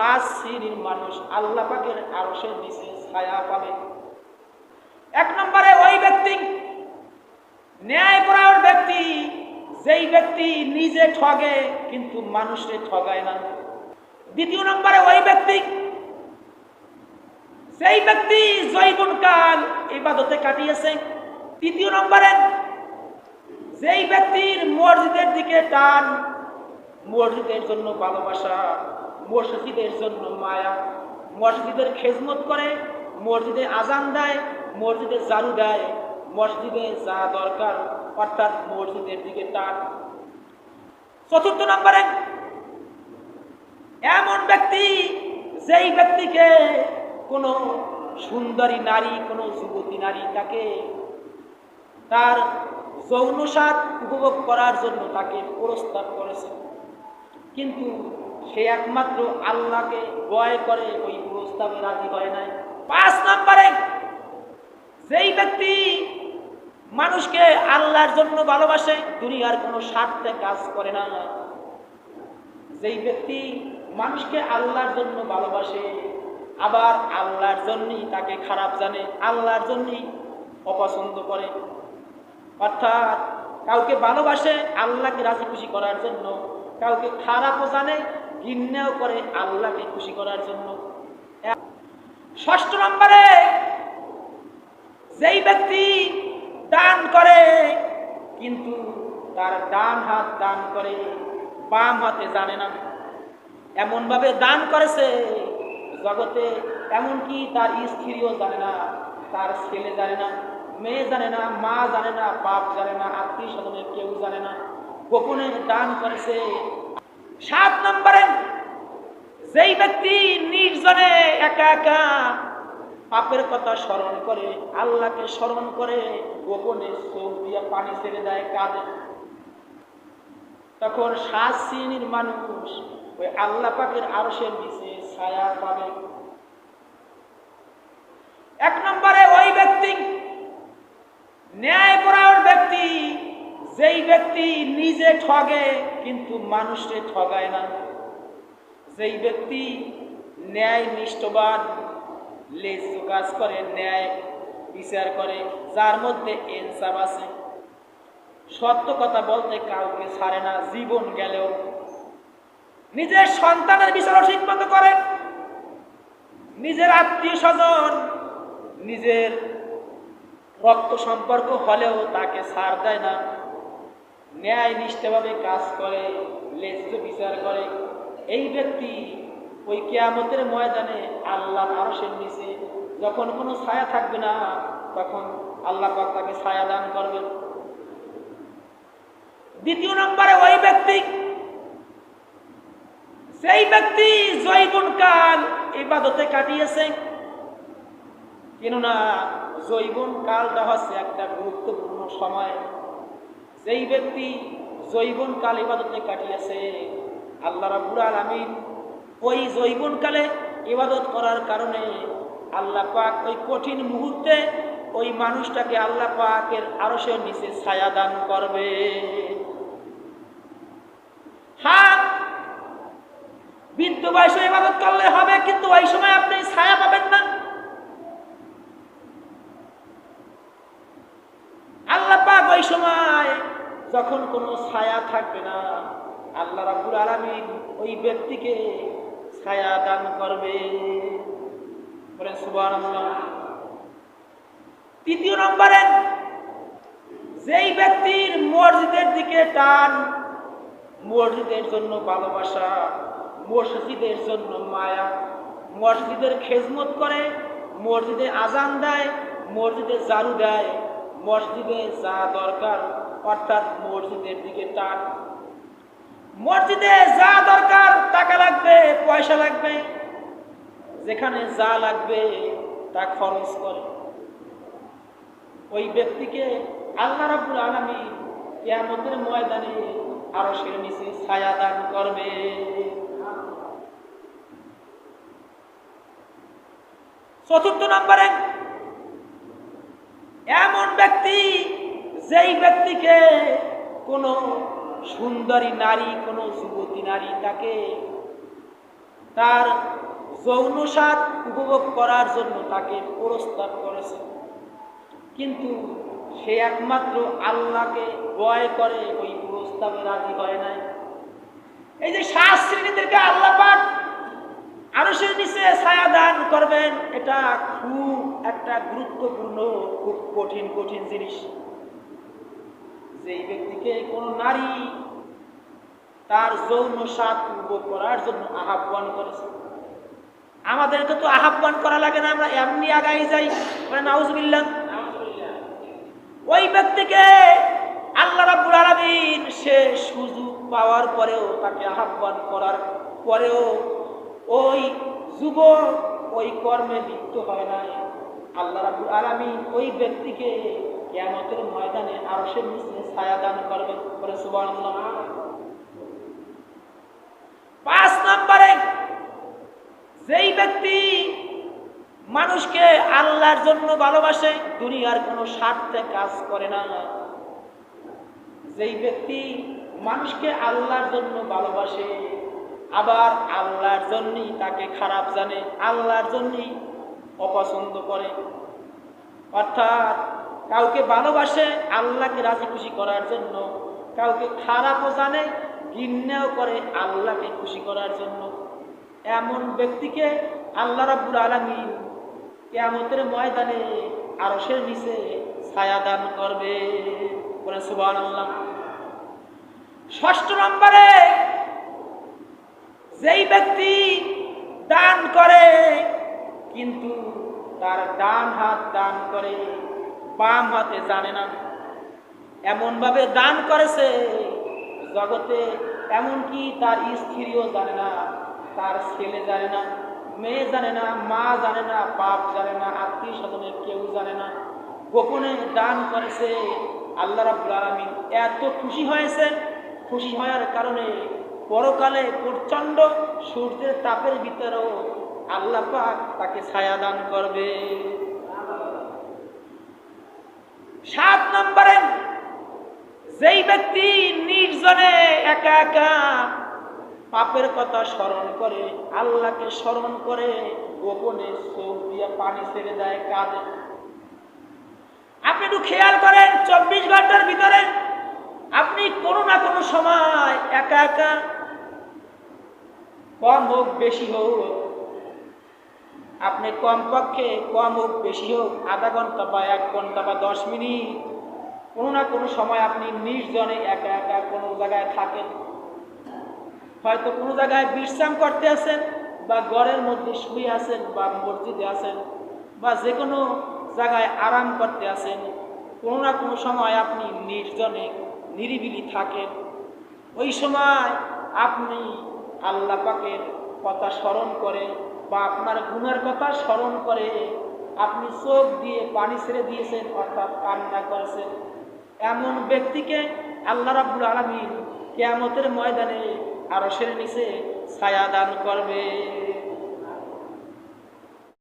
সাত শ্রেণির মানুষ, আল্লাহ পাকের আরশের নিচে ছায়া পাবে। এক নম্বরে ওই ব্যক্তি, ন্যায় ন্যায়পরায়ণ ব্যক্তি, যেই ব্যক্তি নিজে ঠগে, কিন্তু মানুষকে ঠগায় না। দ্বিতীয় নম্বরে ওই ব্যক্তি সেই ব্যক্তি জৈবন কাল ইবাদতে কাটিয়েছে। তৃতীয় নম্বরে, যেই ব্যক্তির মসজিদের দিকে টান, মসজিদের জন্য ভালোবাসা। মসজিদের জন্য মায়া। মসজিদের খেজমত করে মসজিদে আজান দেয় মসজিদে জারু দেয় মসজিদে যা দরকার, অর্থাৎ মসজিদের দিকে টান। চতুর্থ নম্বরে, এমন ব্যক্তি, যেই ব্যক্তিকে কোনো সুন্দরী নারী, কোনো যুবতী নারী তাকে তার যৌনসাদ উপভোগ করার জন্য তাকে প্রস্তাব করেছে। কিন্তু সে একমাত্র আল্লাহকে ভয় করে, ওই প্রস্তাবে রাজি হয় নাই। পাঁচ নম্বরে, যেই ব্যক্তি মানুষকে আল্লাহর জন্য ভালোবাসে, দুনিয়ার কোনো স্বার্থে কাজ করে না। যেই ব্যক্তি মানুষকে আল্লাহর জন্য ভালোবাসে, আবার আল্লাহর জন্যই তাকে খারাপ জানে, আল্লাহর জন্যই অপছন্দ করে। অর্থাৎ, কাউকে ভালোবাসে, আল্লাহকে রাজি খুশি করার জন্য, কাউকে খারাপও জানে ঘৃণাও করে আল্লাহকে খুশি করার জন্য। ষষ্ঠ নম্বরে, যেই ব্যক্তি দান করে, কিন্তু তার ডান হাত দান করে, বাম হাতে জানে না। এমনভাবে দান করেছে, জগতে এমনকি তার স্ত্রীও জানে না, তার ছেলে জানে না, মেয়ে জানে না, মা জানে না, বাপ জানে না আত্মীয় স্বজনের কেউ জানে না। গোপনে দান করেছে সাত নম্বরে, যেই ব্যক্তি নির্জনে একা একা পাপের কথা স্মরণ করে, আল্লাহকে স্মরণ করে গোপনে চোখ দিয়ে পানি ছেড়ে দেয়, কাঁদে। তখন সাত শ্রেণির মানুষ ওই আল্লাহ পাকের আরশের নিচে ছায়া পাবে। এক নম্বরে ওই ব্যক্তি ন্যায়পরায়ণ ব্যক্তি যেই ব্যক্তি নিজে ঠগে, কিন্তু মানুষকে ঠগায় না। যেই ব্যক্তি ন্যায় নিষ্ঠবান লেজ কাজ করে, ন্যায় বিচার করে, যার মধ্যে এনসাব আছে। সত্য কথা বলতে কাউকে ছাড়ে না, জীবন গেলেও। নিজের সন্তানের বিচারও ঠিক মতো করে নিজের আত্মীয় স্বজন, নিজের রক্ত সম্পর্ক হলেও তাকে ছাড় দেয় না। ন্যায় নিষ্ঠভাবে কাজ করে, লেজ্জ বিচার করে। এই ব্যক্তি ওই কেয়ামতের ময়দানে আল্লাহ আরশের নিচে যখন কোনো ছায়া থাকবে না, তখন আল্লাহ তাকে ছায়া দান করবেন। দ্বিতীয় নম্বরে ওই ব্যক্তি, সেই ব্যক্তি জৈবন কাল ইবাদতে কাটিয়েছে। কেননা জৈবন কালটা হচ্ছে একটা গুরুত্বপূর্ণ সময়। যেই ব্যক্তি জৈবন কাল ইবাদতে কাটিয়েছে, আল্লাহ রাব্বুল আলামিন ওই জৈবন কালে ইবাদত করার কারণে আল্লাহ পাক ওই কঠিন মুহূর্তে ওই মানুষটাকে আল্লাহ পাকের আরশের নিচে ছায়া দান করবে। হ্যাঁ বৃদ্ধ বয়সে ইবাদত করলে হবে, কিন্তু ওই সময় আপনি ছায়া পাবেন না আল্লাহ পাক ওই সময় যখন কোনো ছায়া থাকবে না। আল্লাহ রাব্বুল আলামিন ওই ব্যক্তিকে ছায়া দান করবে। তৃতীয় নম্বরে, যেই ব্যক্তির মসজিদের দিকে টান, মসজিদের জন্য ভালোবাসা, মসজিদের জন্য মায়া, মসজিদের খেজমত করে, মসজিদে আজান দেয়, মসজিদে জারু দেয়, মসজিদে যা দরকার অর্থাৎ মসজিদের দিকে টান। মসজিদে যা দরকার, টাকা লাগবে, পয়সা লাগবে। যেখানে যা লাগবে, তা খরচ করে। ওই ব্যক্তিকে আল্লাহ রাব্বুল আলামিন কিয়ামতের ময়দানে আরও সে নিচে ছায়া দান করবে। চতুর্থ নম্বরে, এমন ব্যক্তি যেই ব্যক্তিকে কোনো সুন্দরী নারী, কোনো যুবতী নারী তাকে তার যৌন স্বাদ উপভোগ করার জন্য তাকে প্রস্তাব করেছে। কিন্তু সে একমাত্র আল্লাহকে ভয় করে, ওই প্রস্তাবে রাজি হয় নাই। এই যে সাত শ্রেণীদেরকে আল্লাহ পাক আরও সে নিচে ছায়া দান করবেন, এটা খুব একটা গুরুত্বপূর্ণ, খুব কঠিন কঠিন জিনিস। যেই ব্যক্তিকে কোন নারী তার যৌন স্বাদ উপভোগ করার জন্য আহ্বান করেছে। আমাদেরকে তো আহ্বান করা লাগে না, আমরা এমনি আগাই যাই। মানে নাউজবিল্লাহ। ওই ব্যক্তিকে আল্লাহ রাব্বুল আলামিন সে সুযোগ পাওয়ার পরেও, তাকে আহ্বান করার পরেও ওই যুব ওই কর্মে লিপ্ত হয় না আল্লাহ রাব্বুল আলামিন ওই ব্যক্তিকে কিয়ামতের ময়দানে আরও সে নিচে ছায়া দান করবেন বলে সুবহানাল্লাহ। পাঁচ নম্বরে, যেই ব্যক্তি মানুষকে আল্লাহর জন্য ভালোবাসে, দুনিয়ার কোনো স্বার্থে কাজ করে না। যেই ব্যক্তি মানুষকে আল্লাহর জন্য ভালোবাসে, আবার আল্লাহর জন্যই তাকে খারাপ জানে, আল্লাহর জন্যই অপছন্দ করে। অর্থাৎ কাউকে ভালোবাসে, আল্লাহকে রাজি খুশি করার জন্য। কাউকে খারাপও জানে, ঘৃণাও করে, আল্লাহকে খুশি করার জন্য। এমন ব্যক্তিকে আল্লাহ রাব্বুল আলামিন কিয়ামতের ময়দানে আরশের নিচে ছায়া দান করবে। বলে সুবহানাল্লাহ। ষষ্ঠ নম্বরে, যেই ব্যক্তি দান করে, কিন্তু তার ডান হাত দান করে বাম হাতে জানে না। এমন ভাবে দান করেছে জগতে, এমনকি তার স্ত্রীও জানে না, তার ছেলে জানে না, মেয়ে জানে না, মা জানে না, বাপ জানে না, আত্মীয় স্বজনের কেউ জানে না। গোপনে দান করেছে আল্লাহ রাব্বুল আলামিন। এত খুশি হয়েছে। খুশি হওয়ার কারণে পরকালে প্রচণ্ড সূর্যের তাপের ভিতরেও আল্লাহ পাক তাকে ছায়া দান করবে। সাত নম্বরে, যেই ব্যক্তি নির্জনে একা একা পাপের কথা স্মরণ করে, আল্লাহকে স্মরণ করে গোপনে চোখ দিয়ে পানি ছেড়ে দেয়, কাঁদে। আপনি একটু খেয়াল করেন, চব্বিশ ঘণ্টার ভিতরে আপনি কোনো না কোনো সময় একা একা, কম হোক, বেশি হোক আপনি কমপক্ষে কম হোক, বেশি হোক, আধা ঘণ্টা বা এক ঘণ্টা বা দশ মিনিট, কোনো না কোনো সময় আপনি নির্জনে একা একা কোনো জায়গায় থাকেন। হয়তো কোনো জায়গায় বিশ্রাম করতে আছেন বা ঘরের মধ্যে শুয়ে আছেন বা মসজিদে আছেন বা যে কোনো জায়গায় আরাম করতে আছেন, কোনো না কোনো সময় আপনি নির্জনে, নিরিবিলি থাকেন। ওই সময় আপনি আল্লাহ পাকের কথা স্মরণ করে বা আপনার গুণের কথা স্মরণ করে আপনি চোখ দিয়ে পানি ছেড়ে দিয়েছেন, অর্থাৎ কান্না করেছেন। এমন ব্যক্তিকে আল্লাহ রাবুল আলমী কেয়ামতের ময়দানে আরশের নিচে ছায়া দান করবে